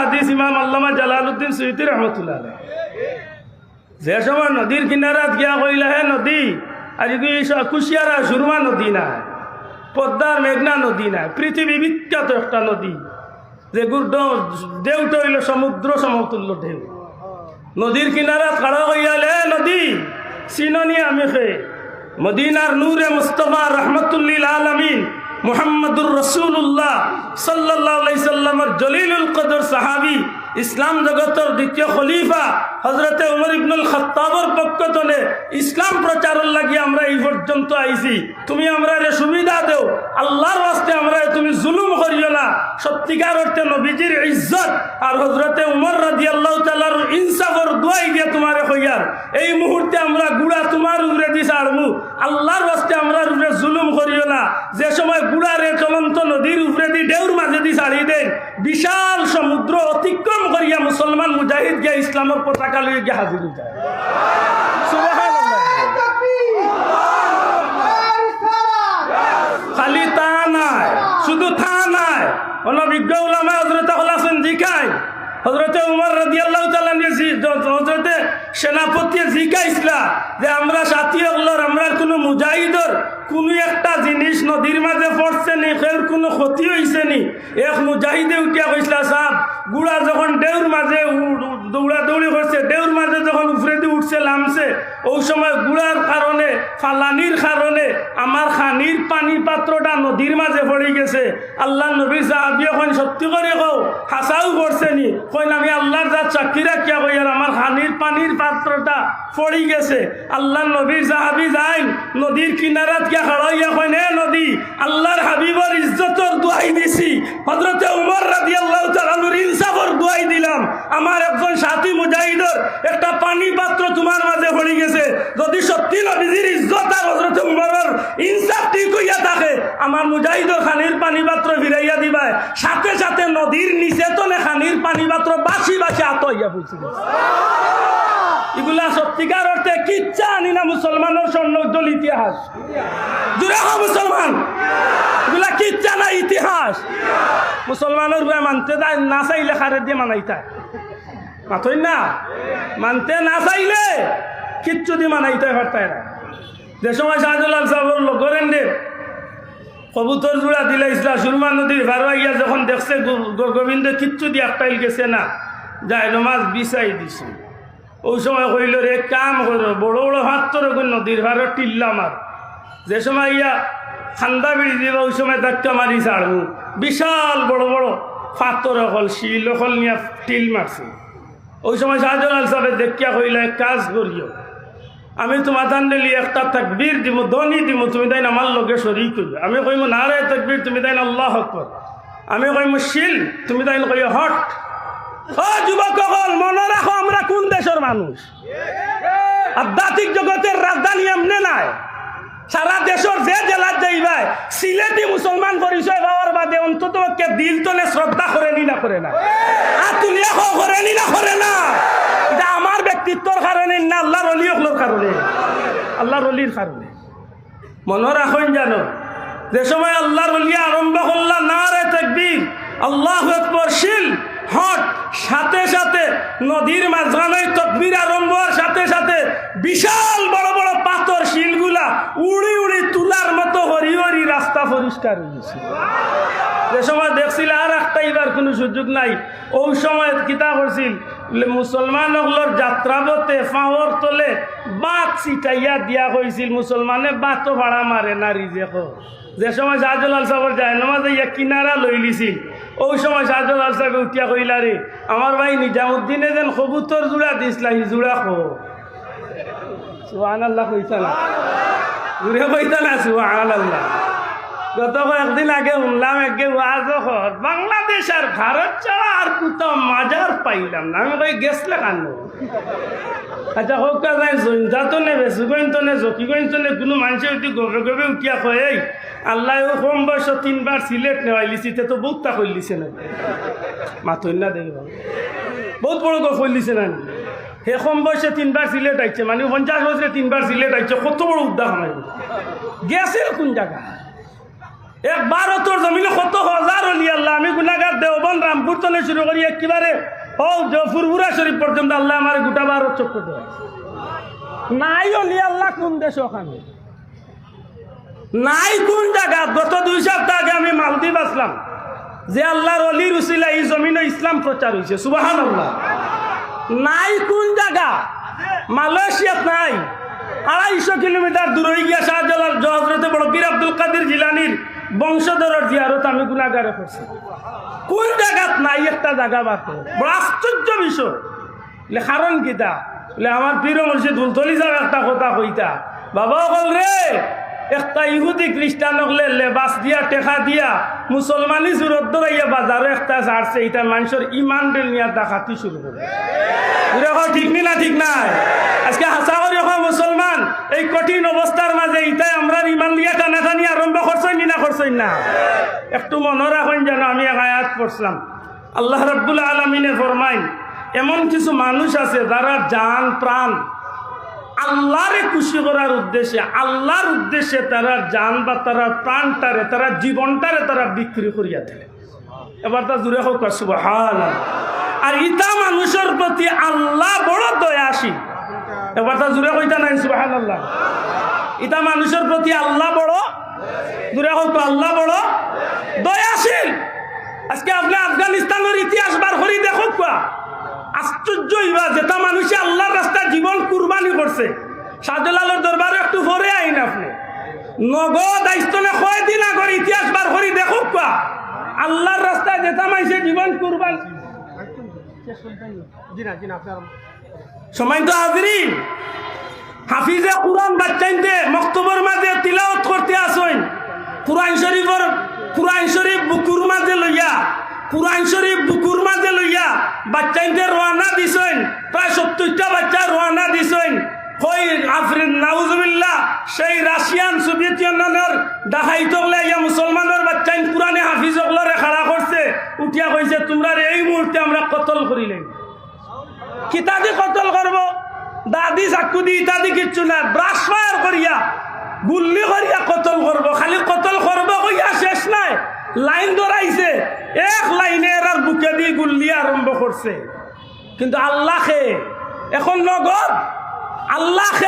হাদিস ইমাম আল্লামা জালালউদ্দিন সৈয়দি রহমতুল্লাহ আলাইহ। যে সময় নদীর কিনারাত গিয়া কইলা, হে নদী আর কুশিয়ারা, সুরমা নদী না পদ্মার মেঘনা নদী না পৃথিবী বিখ্যাত একটা নদী, যে গুর ঢেউটা হইল সমুদ্র সমতুল্য ঢেউ নদীর কিনারাত খাড়া হইয়ালে নদী, চিননি আমি খে, মদিনার নূরে মুস্তফা রহমতুল্লিল আলমিন মুহাম্মদুর রসুল্লাহ সাল্লাহ সাল্লামর জলিলুল কদর সাহাবি, ইসলাম জগতের দ্বিতীয় খলিফা হজরতে উমর ইবনুল খত্তাবর পক্ষ তোলে ইসলাম প্রচারের লাগি আমরা এই পর্যন্ত আইছি। তুমি আমরা রে সুবিধা দেও। আল্লাহর বাস্তে আমরা তুমি জুলুম করিও না। সত্যিকার অর্থে নবীজির ইজ্জত আর হজরতে উমর রাজি আল্লাহ তালার ইনসাফর দোয়াই দিয়ে তোমারে হইয়ার। এই মুহূর্তে আমরা গুড়া তোমার উপরে দিস আড়মু আল্লাহর বাস্তে আমরা উপরে জুলুম করিও না। যে সময় গুড়ারে চলন্ত নদীর উপরে দি ঢেউর মাঝে দি ছাড়ি দেন, বিশাল সমুদ্র অতিক্রম করিয়া মুসলমান মুজাহিদ গিয়া ইসলামের পতাকা লইয়া গিয়া হাজির হয়ে যায় সুবহানাল্লাহ। খালি তা নাই শুধু তা নাই উলামা হজরত হজরতে উমর আল্লাহ হজরতে সেনাপতি জিকাইছিলা যে আমরা সাথী আমরা কোনো মুজাহিদর কোনো একটা জিনিস নদীর মাঝে পড়ছে নি কোনো ক্ষতি হয়েছে নি এক মুজাহিদে উঠিয়া কইসলা সাহ গুড়া যখন ডেউর মাঝে উ- করছে ডেউর মাঝে যখন দিয়ে উঠছে লামছে ওই সময় গুড়ার কারণে, ফালানির কারণে আমার খানির পানি পাত্রটা নদীর মাঝে পড়ে গেছে। আল্লাহ নবী সাহাবি এখন সত্যি করে কও, হাসাও করছে নি। কইন, আমি আল্লাহর যা চাকরি রাখিয়া কই, আর আমার খানির পানির পাত্রটা পড়ে গেছে। আল্লাহ নবীর সাহাবি যাই নদীর কিনারাত গিয়া খাড়াইয়া কইন, হে নদী, আল্লাহর হাবিবর ইজ্জতর দোয়াই দিছি। হজরতে উমর রাজি আল্লাহ ইনসাফর দোয়াই দিলাম। আমার একজন সাথী মুজাহিদর একটা পানি পাত্র তোমার মাঝে পড়ে গেছে। যদি সত্যি নবীজির ইজ্জত আর হজরত উমরের ইনসাফ ঠিক হইয়া থাকে, আমার মুজাহিদর খানির পানি পাত্র ফিরাইয়া দিবাই সাথে সাথে নদীর নিচে তলে খানির পানি পাত্র বাসি বাসি আত হইয়া পড়ছিল এগুলা সত্যিকার অর্থে কিচ্ছা আনি না মুসলমানের স্বর্ণ ইতিহাস। জুড়ে হো মুসলমান। এগুলা কিচ্ছা না ইতিহাস। মুসলমানের মানতে যায় না চাইলে খারে দিয়ে মানাইতা মাথই না? মানতে না চাইলে কিচ্ছু দিয়ে মানাইতে পারতায় না। যে সময় শাহজুলাল সাহেবের লগরেন দে কবুতর জোড়া দিলে ইসলা সুরমা নদীর ভারোয়াইয়া যখন দেখছে গোবিন্দ কিচ্ছু দিয়ে একটাইল গেছে না যাই নমাজ বিচাই দিছে। ওই সময় কইল, রে কাম কর, বড় বড় হাত তোর নদীর ভারো টিল্লা মার। যে সময় ইয়া ঠান্ডা বিড়ি দিব, ওই সময় ধাক্কা মারি ছাড়বো। বিশাল বড় বড় পাথর হল শিল হল নিয়ে টিল মারছে। ওই সময় শাহজালাল সাহেব দেখিয়া কইলে কাজ করিও। আমি তোমার দান্ডেলি একটা তাকবীর দিব ধনী দিব তুমি তাই আমার লগে শরিক করবে আমি কইম, না রে তাকবীর, তুমি তাই আল্লাহ হকর আমি কইম, শিল, তুমি তাই কই হট। ও যুবক হল মনে রাখো আমরা কোন দেশের মানুষ। আধ্যাত্মিক জগতের রাজধানী এমনি নাই। সারা দেশের যে জেলার যাইবাই, সিলেটি মুসলমান পরিচয় পাওয়ার বাদে অন্তত কে দিল তলে শ্রদ্ধা করে নি না করে না। আর তুলিয়া খাও করে নি না করে না। এটা আমার ব্যক্তিত্বর কারণে না, আল্লাহর অলি কারণে। আল্লাহর অলির কারণে। মনে রাখুন জানো যে সময় আল্লাহর অলি আরম্ভ করলাম না রে তকবীর, আল্লাহ শিল, হট, সাথে সাথে নদীর মাঝখানে তকবীর আরম্ভ সাথে সাথে বিশাল বড় বড় পাথর শিলগুলা উড়ি উড়ি তুলার মতো হরি হরি রাস্তা পরিষ্কার হয়ে গেছে যে সময় দেখছিল আর একটা এবার কোনো সুযোগ নাই। ওই সময় কিতা করছিল মুসলমান হগলোর যাত্রাবতে ফাঁওর তলে বাত ছিটাইয়া দিয়া হয়েছিল। মুসলমানে বাতো ভাড়া মারে না রিজে যে সময় শাহজলাল সাহেবের যায় নামাজে ইয়া কিনারা লই লিছিল, ওই সময় শাহজলাল সাহেব উঠিয়া কইলা, রে, আমার ভাই নিজামুদ্দিনে যেন কবুতর জোড়া দিছিলা জোড়া খো আল্লাহ না। না গত আগে বাংলাদেশ আর ভারত ছাড়া আর কোথাও মাজার পাইলাম না। আমি কই, গেছলে কান? আচ্ছা হোক নে বেশি তো নে জকি গইন তো নে কোনো মানুষে উঠি গবে গবে উঠিয়া কয় আল্লাহ কম বয়স তিনবার সিলেট নেওয়াই লিছি তে তো বহুত তা কইলিছে না। মাথইন না দেখব বহুত বড় গপ কইলিছে না। হে কম বয়সে তিনবার সিলেট আইছে মানে পঞ্চাশ বছরে তিনবার সিলেট আইছে কত বড় উদ্যান আমার গেছে কোন জায়গা একবার তোর জমিনে কত হাজার হলি আল্লাহ, আমি গুনাগার দেওবন রামপুর তলে শুরু করি একেবারে ও ফুরফুরা শরীফ পর্যন্ত আল্লাহ আমার গোটা চক্র দেওয়া নাই হলি আল্লাহ কোন দেশ ওখানে? নাই কোন জায়গা গত দুই সপ্তাহ আগে আমি মালদ্বীপ আসলাম, যে আল্লাহর অলির উসিলা এই জমিনে ইসলাম প্রচার হয়েছে সুবাহান আল্লাহ নাই কোন জায়গা? মালয়েশিয়াত নাই। আড়াইশো কিলোমিটার দূর গিয়া শাহজালাল হজরতে বড় বীর আব্দুল কাদের জিলানির বংশধরের জিয়ারত আমি গুণাগারে করছি। কোন জায়গাত নাই, একটা জায়গা বাকি বড় আশ্চর্য বিষয়। কারণ কিতা আমার প্রিয় মুর্শিদ ফুলতলি যাও একটা কথা কইতা। বাবা বল রে একটা ইহুদি খ্রিস্টান হলে লেবাস দিয়া, টেকা দিয়া মুসলমানি সুরত দৌড়াইয়া বাজারও একটা ছাড়ছে এটা মানুষের ইমান নিয়ে ডাকাতি শুরু করে ঠিক নি না ঠিক নাই? আজকে হাসা করি মুসলমান, এই কঠিন অবস্থার মাঝে ইটাই আমরা ইমান লিয়া টানাটানি আরম্ভ করছই নি করছই না? একটু মনে রাখেন যেন আমি এক আয়াত পড়ছিলাম। আল্লাহ রব্বুল আলমিনে ফরমাইন, এমন কিছু মানুষ আছে যারা জান, প্রাণ আল্লাহরে খুশি করার উদ্দেশ্যে, আল্লাহর উদ্দেশ্যে তারা জান বা তারা প্রাণটারে, তারা জীবনটারে তারা বিক্রি করিয়া দেয় এবার তা দূরে হোক সুবহান আর ইটা মানুষের প্রতি আল্লাহ বড় দয়াশীল। এবার তা জুড়ে কইতা নাই সুবাহান আল্লাহ ইটা মানুষের প্রতি আল্লাহ বড় দূরে হোক, আল্লাহ বড় দয়াশীল। আজকে আপনি আফগানিস্তানের ইতিহাস বার করি দেখো কোয়া আশ্চর্য ইবা যেটা মানুষে আল্লাহর রাস্তায় জীবন কুরবানি করছে। শাহজালালের দরবারে একটু পরে আইন আপনি। নগদ আইস্তনে কয় দিন আগর ইতিহাস বার করি দেখো কোয়া আল্লাহর রাস্তায় যেটা মানুষে জীবন কুরবান সময় তো হাজরিন। হাফিজে কোরআন বাচ্চাইতে মক্তবর মাঝে তিলাওত করতে আসেন কোরআন শরীফর কোরআন শরীফ বুকুর মাঝে লইয়া কোরআন শরীফ বুকুর মাঝে লইয়া বাচ্চাইতে রওনা দিছেন, প্রায় সত্তরটা বাচ্চা রওনা দিছেন। কই আফরিন, নাউজুবিল্লাহ, সেই রাশিয়ান সোভিয়েত ইউনিয়নের ডাকাইত ইয়া মুসলমানের বাচ্চাইন কোরআনে হাফিজ ওগুলোরে খাড়া করছে। উঠিয়া কইছে, তোমরা এই মুহূর্তে আমরা কতল করিলেন কিতাদি কতল করব? দাদি চাকু দি ইত্যাদি কিচ্ছু না। ব্রাশ ফায়ার করিয়া, গুল্লি করিয়া কতল করব? খালি কতল করব কইয়া শেষ নাই। লাইন ধরাইছে। এক লাইনে এরার বুকে দিয়ে গুল্লি আরম্ভ করছে। কিন্তু আল্লাহ এখন নগদ আল্লাহ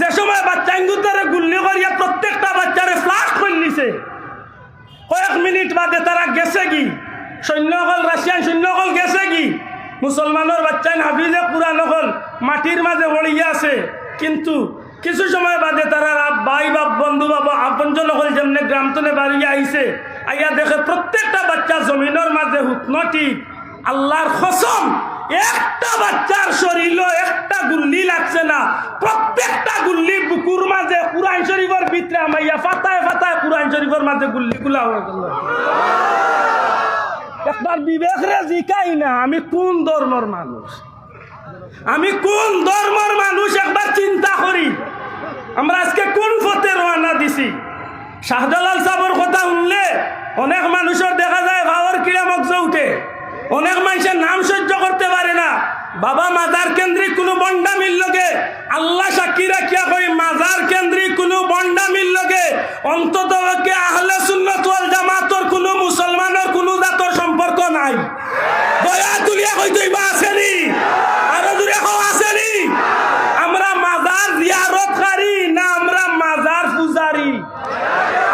যে সময় বাচ্চা ইন্দুতারে গুল্লি করিয়া প্রত্যেকটা বাচ্চারে ফ্লাশ করে কয়েক মিনিট বাদে তারা গেছে কি? সৈন্যকল রাশিয়ান সৈন্যকল গেছে কি? মুসলমানের বাচ্চাই হাফিজে পুরান হল মাটির মাঝে পড়িয়া আছে। কিন্তু কিছু সময় বাদে তারা ভাই, বাপ, বন্ধু বা আপনজন হল যেমনি গ্রামতনে বাড়িয়ে আইছে আইয়া দেখে প্রত্যেকটা বাচ্চা জমিনের মাঝে হুতনটি আল্লাহর খসম একটা বাচ্চার শরীর একটা গুল্লি লাগছে না। প্রত্যেকটা গুল্লি বুকুর মাঝে কুরআন শরীফের ভিতরে আমাইয়া ফাতায় ফাতায় কুরআন শরীফের মাঝে গুল্লি গুলা হয়ে গেল। একবার বিবেক রে জিকাই না, আমি কোন ধর্মর মানুষ? আমি কোন ধর্মর মানুষ একবার চিন্তা করি। আমরা আজকে কোন পথে রওনা দিছি? শাহজালাল সাহর কথা শুনলে অনেক মানুষের দেখা যায় ভাওয়ার কিরা মগজ উঠে। অনেক মানুষের নাম সহ্য করতে পারে না। বাবা মাজার কেন্দ্রিক কোনো বন্ডা মিল লগে আল্লাহ সাক্ষী রাখিয়া কই মাজার কেন্দ্রিক কোনো বন্ডা মিল লগে অন্তত আহলে সুন্নত ওয়াল জামাতর কোনো মুসলমানের কোনো জাতর সম্পর্ক নাই। দয়া তুলিয়া কই দইবা আসেনি। আরও দূরে কও আসেনি আমরা মাজার জিয়ারতকারী না আমরা মাজার পূজারি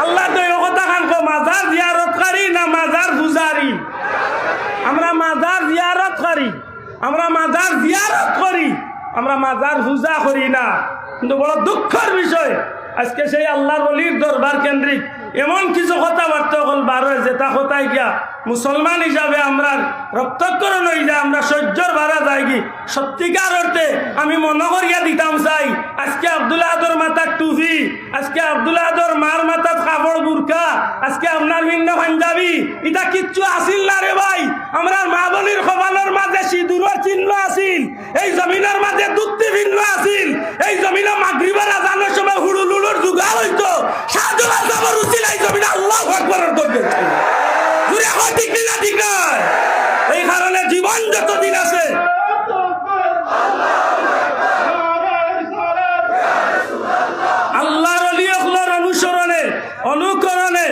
আল্লাহ তো এই কথা খান কো মাজার জিয়ারতকারী না মাজার পূজারি আমরা মাজার জিয়ারত করি আমরা মাজার জিয়ারত করি, আমরা মাজার পূজা করি না। কিন্তু বড় দুঃখের বিষয়, আজকে সেই আল্লাহর অলির দরবার কেন্দ্রিক এমন কিছু কথাবার্তা হল বারোয় যেটা কোথায় গিয়া। মুসলমান হিসাবে আমরা রক্তকরণ যায়, আমরা সহ্যর ভাড়া যাই কি? সত্যিকার অর্থে আমি মনে করিয়া দিতাম, চাই, আজকে আব্দুল আদর মাথার টুপি, আজকে আব্দুল আদর মার মাথার কাপড় বুরকা, আজকে আপনার ভিন্ন পাঞ্জাবি, এটা কিচ্ছু আসিল না রে ভাই। আমরা মা বোনের কপালের মাঝে সিঁদুরের চিহ্ন আসিল, এই জমিনের মাঝে দুধটি ভিন্ন আসিল, এই জমিনে মাগরিবের আজানের সময় হুড়ুলুড়ুর যুগা হইতো। সাহায্য জমিনে, আল্লাহ আকবরের হয় ঠিক না ঠিক নয় এই কারণে জীবন যতদিন আছে অনুসরণে, অনুকরণে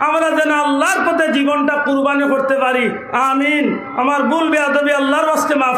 আমরা যেন আল্লাহর পথে জীবনটা কুরবানি করতে পারি। আমিন। আমার ভুল বেয়াদবি আল্লাহর বাস্তে মাফ